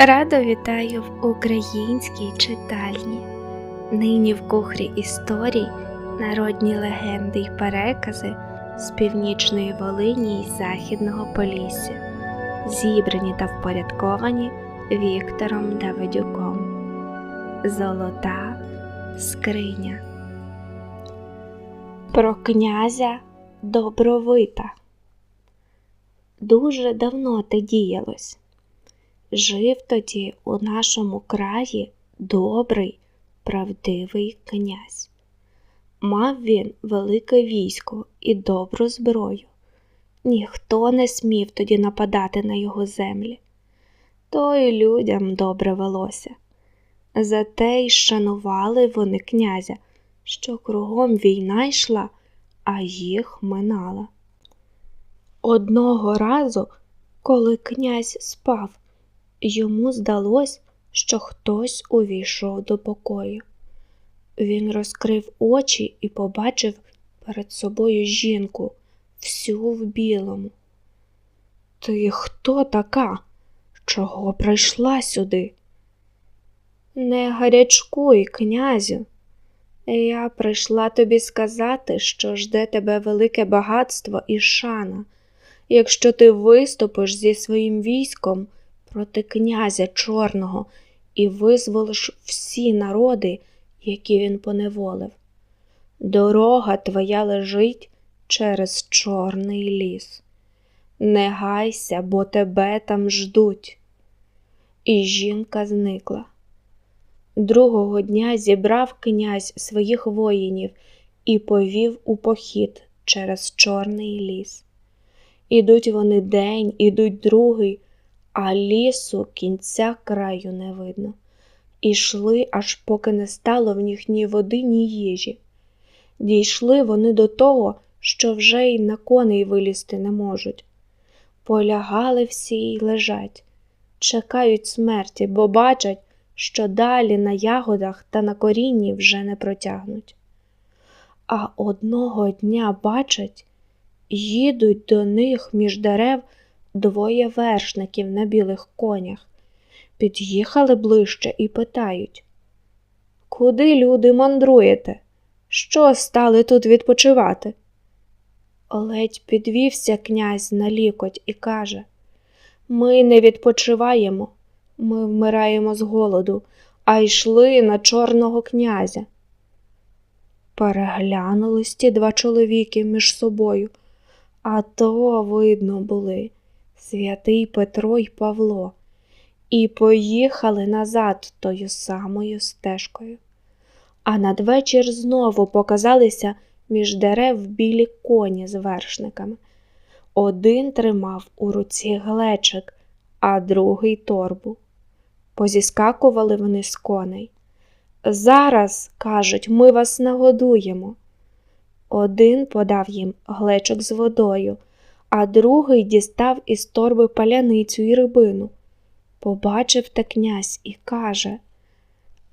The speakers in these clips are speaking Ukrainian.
Радо вітаю в українській читальні. Нині в кухрі історій народні легенди й перекази з північної Волині й Західного Полісся, зібрані та впорядковані Віктором Давидюком. Золота скриня. Про князя Добровита. Дуже давно те діялось. Жив тоді у нашому краї добрий, правдивий князь. Мав він велике військо і добру зброю. Ніхто не смів тоді нападати на його землі. То й людям добре велося. Зате й шанували вони князя, що кругом війна йшла, а їх минала. Одного разу, коли князь спав, Йому здалось, що хтось увійшов до покою. Він розкрив очі і побачив перед собою жінку, всю в білому. Ти хто така? Чого прийшла сюди? Не гарячкуй, князю. Я прийшла тобі сказати, що жде тебе велике багатство і шана. Якщо ти виступиш зі своїм військом проти князя Чорного і визволиш всі народи, які він поневолив. Дорога твоя лежить через Чорний ліс. Не гайся, бо тебе там ждуть. І жінка зникла. Другого дня зібрав князь своїх воїнів і повів у похід через Чорний ліс. Ідуть вони день, ідуть другий, а лісу кінця краю не видно. Ішли, аж поки не стало в них ні води, ні їжі. Дійшли вони до того, що вже й на коней вилізти не можуть. Полягали всі й лежать, чекають смерті, бо бачать, що далі на ягодах та на корінні вже не протягнуть. А одного дня бачать, їдуть до них між дерев двоє вершників на білих конях. Під'їхали ближче і питають Куди, люди, мандруєте? Що стали тут відпочивати? Ледь підвівся князь на лікоть і каже Ми не відпочиваємо, ми вмираємо з голоду, а йшли на чорного князя. Переглянулись ті два чоловіки між собою, а то, видно, були святий Петро й Павло, і поїхали назад тою самою стежкою. А надвечір знову показалися між дерев білі коні з вершниками. Один тримав у руці глечик, а другий торбу. Позіскакували вони з коней. Зараз, кажуть, ми вас нагодуємо. Один подав їм глечок з водою, а другий дістав із торби паляницю і рибину. Побачив те князь і каже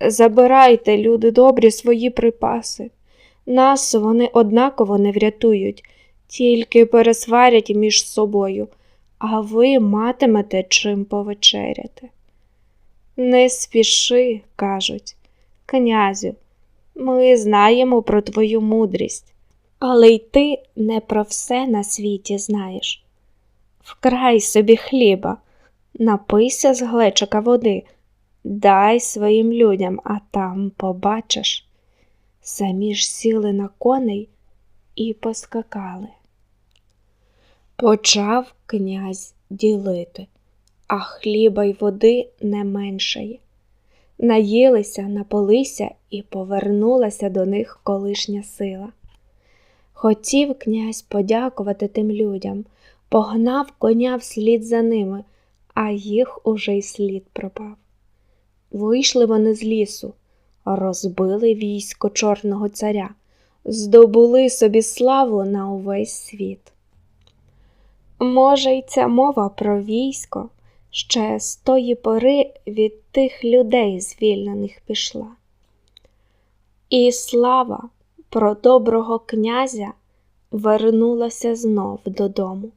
Забирайте, люди добрі, свої припаси. Нас вони однаково не врятують, тільки пересварять між собою, а ви матимете чим повечеряти. Не спіши, кажуть, князю, ми знаємо про твою мудрість. Але й ти не про все на світі знаєш. Вкрай собі хліба, напийся з глечика води, дай своїм людям, а там побачиш. Самі ж сіли на коней і поскакали. Почав князь ділити, а хліба й води не меншає. Наїлися, напилися і повернулася до них колишня сила. Хотів князь подякувати тим людям, погнав коня вслід за ними, а їх уже й слід пропав. Вийшли вони з лісу, розбили військо Чорного царя, здобули собі славу на увесь світ. Може, й ця мова про військо ще з тої пори від тих людей звільнених пішла. І слава про доброго князя вернулася знов додому,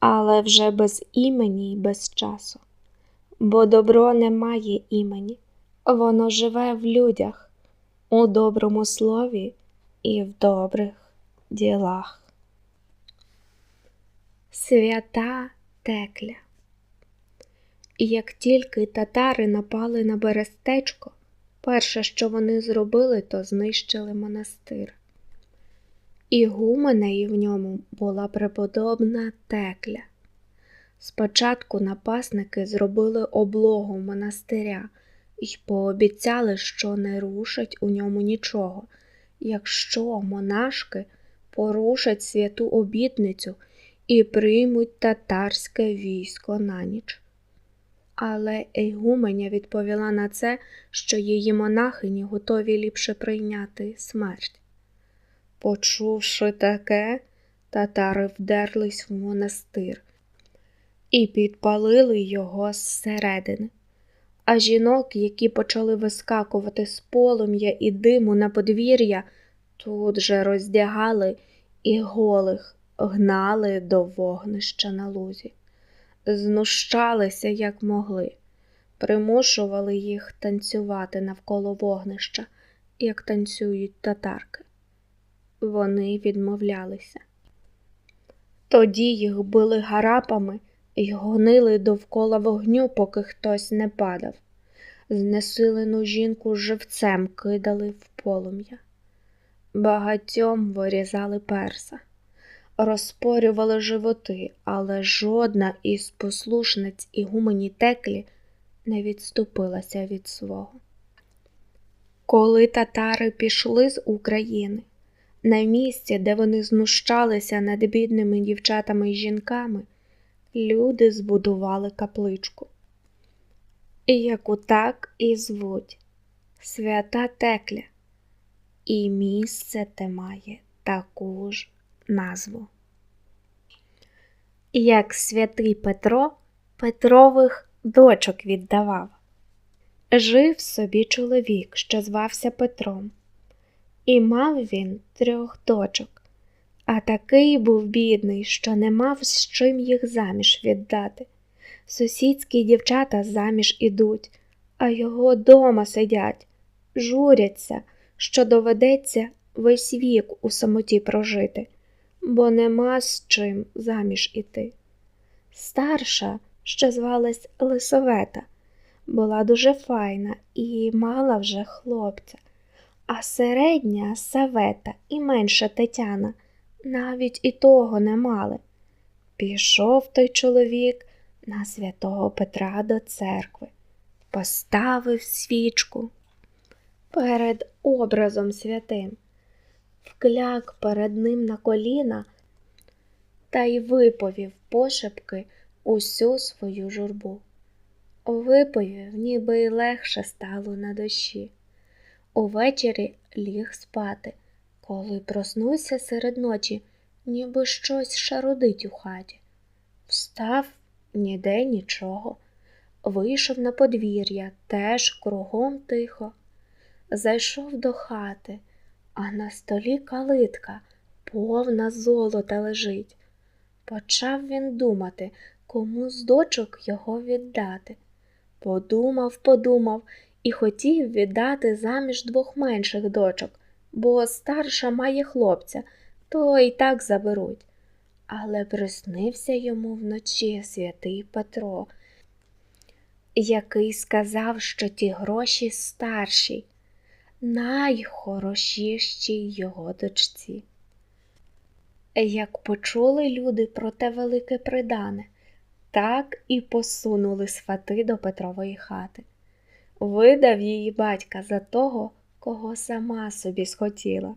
але вже без імені й без часу. бо добро не має імені, воно живе в людях, у доброму слові і в добрих ділах. Свята Текля І як тільки татари напали на Берестечко, перше, що вони зробили, то знищили монастир. Ігуменею в ньому була преподобна Текля. Спочатку напасники зробили облогу монастиря і пообіцяли, що не рушать у ньому нічого, якщо монашки порушать святу обітницю і приймуть татарське військо на ніч. Але Ейгуменя відповіла на це, що її монахині готові ліпше прийняти смерть. Почувши таке, татари вдерлись в монастир і підпалили його зсередини. А жінок, які почали вискакувати з полум'я і диму на подвір'я, тут же роздягали і голих гнали до вогнища на лузі, знущалися, як могли, примушували їх танцювати навколо вогнища, як танцюють татарки. Вони відмовлялися. Тоді їх били гарапами і гонили довкола вогню, поки хтось не падав. Знесилену жінку живцем кидали в полум'я. Багатьом вирізали перса, розпорювали животи, але жодна із послушниць і гумані теклі не відступилася від свого. Коли татари пішли з України, на місці, де вони знущалися над бідними дівчатами і жінками, люди збудували капличку. Яку так і звуть свята Текля, і місце те має таку ж назву. Як святий Петро Петрових дочок віддавав. Жив собі чоловік, що звався Петром, і мав він трьох дочок, а такий був бідний, що не мав з чим їх заміж віддати. Сусідські дівчата заміж ідуть, а його дома сидять, журяться, що доведеться весь вік у самоті прожити, бо нема з чим заміж іти. Старша, що звалась Лисовета, була дуже файна і мала вже хлопця, а середня Савета і менша Тетяна навіть і того не мали. Пішов той чоловік на святого Петра до церкви, поставив свічку перед образом святим, вкляк перед ним на коліна та й виповів пошепки усю свою журбу. Виповів, ніби й легше стало на душі. Увечері ліг спати, коли проснувся серед ночі, ніби щось шародить у хаті. Встав ніде нічого, вийшов на подвір'я, теж кругом тихо. Зайшов до хати, а на столі калитка, повна золота лежить. Почав він думати, кому з дочок його віддати. Подумав, подумав і хотів віддати заміж двох менших дочок, бо старша має хлопця, то і так заберуть. Але приснився йому вночі святий Петро, який сказав, що ті гроші старші, найхорошіші його дочці. Як почули люди про те велике придане, так і посунули свати до Петрової хати. Видав її батька за того, кого сама собі схотіла.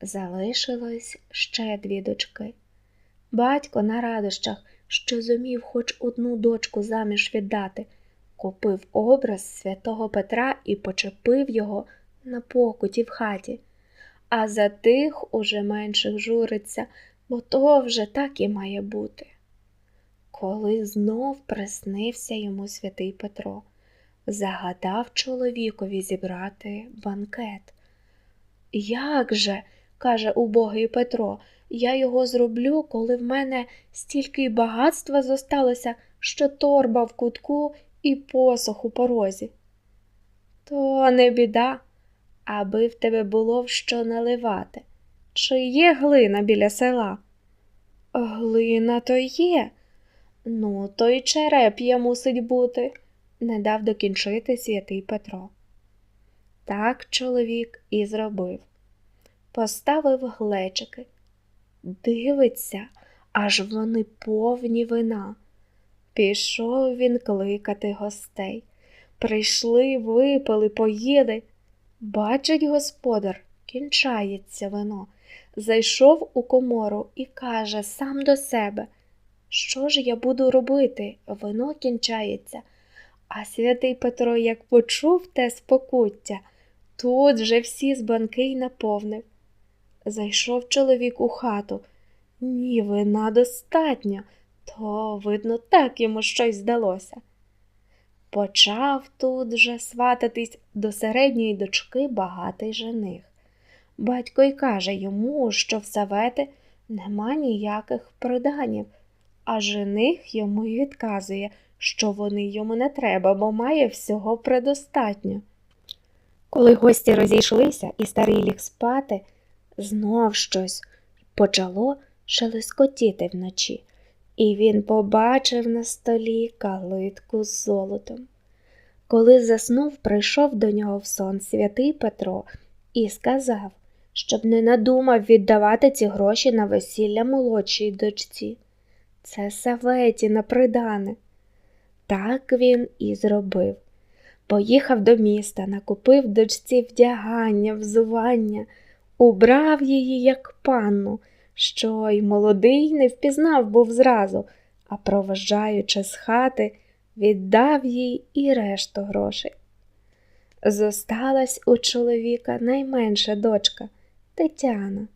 Залишилось ще дві дочки. Батько на радощах, що зумів хоч одну дочку заміж віддати, купив образ святого Петра і почепив його на покуті в хаті, а за тих уже менших журиться, бо то вже так і має бути. Коли знов приснився йому святий Петро, загадав чоловікові зібрати банкет. Як же, каже убогий Петро, я його зроблю, коли в мене стільки багатства зосталося, що торба в кутку і посох у порозі. То не біда, аби в тебе було в що наливати. Чи є глина біля села? Глина то є. Ну, то й череп'я мусить бути, не дав докінчити святий Петро. Так чоловік і зробив. Поставив глечики. Дивиться, аж вони повні вина. Пішов він кликати гостей. Прийшли, випили, поїли. Бачить господар, кінчається вино. Зайшов у комору і каже сам до себе, що ж я буду робити? Вино кінчається. А святий Петро, як почув те спокуття, тут же всі з банки й наповнив. Зайшов чоловік у хату. Ні, вина достатньо, то, видно, так йому щось здалося. Почав тут же свататись до середньої дочки багатий жених. Батько й каже йому, що в Савети нема ніяких приданів, а жених йому й відказує, що вони йому не треба, бо має всього предостатньо. Коли гості розійшлися і старий ліг спати, знов щось почало шелескотіти вночі, і він побачив на столі калитку з золотом. Коли заснув, прийшов до нього в сон святий Петро і сказав, щоб не надумав віддавати ці гроші на весілля молодшій дочці. Це Саветі на придане. Так він і зробив. Поїхав до міста, накупив дочці вдягання, взування, убрав її, як панну, що й молодий не впізнав був зразу, а проважаючи з хати, віддав їй і решту грошей. Зосталась у чоловіка найменша дочка Тетяна.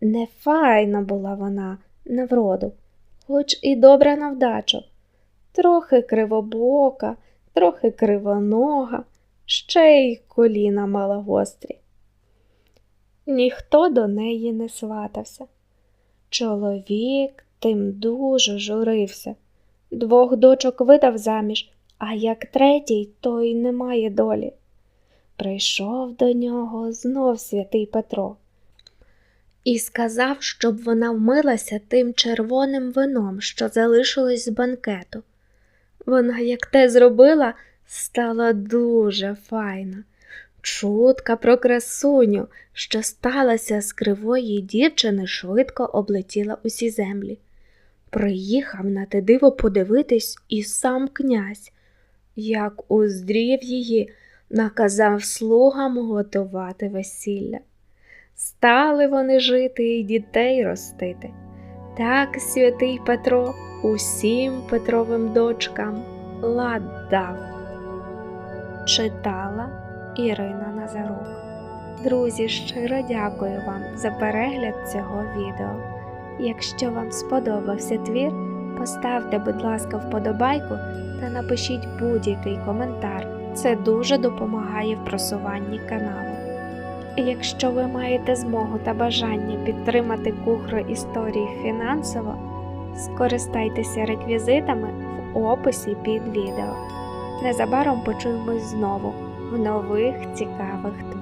Нефайна була вона на вроду, хоч і добра на вдачу, трохи кривобока, трохи кривонога, ще й коліна мала гострі. Ніхто до неї не сватався. Чоловік тим дуже журився. Двох дочок видав заміж, а як третій, то й немає долі. Прийшов до нього знов святий Петро і сказав, щоб вона вмилася тим червоним вином, що залишилось з банкету. Вона, як те зробила, стала дуже файна. Чутка про красуню, що сталася з кривої дівчини, швидко облетіла усі землі. Приїхав на те диво подивитись і сам князь, як уздрів її, наказав слугам готувати весілля. Стали вони жити і дітей ростити. Так святий Петро усім Петровим дочкам лад дав. Читала Ірина Назарук. Друзі, щиро дякую вам за перегляд цього відео. Якщо вам сподобався твір, поставте, будь ласка, вподобайку та напишіть будь-який коментар. Це дуже допомагає в просуванні каналу. Якщо ви маєте змогу та бажання підтримати кухру історії фінансово, скористайтеся реквізитами в описі під відео. Незабаром почуємось знову в нових цікавих творах.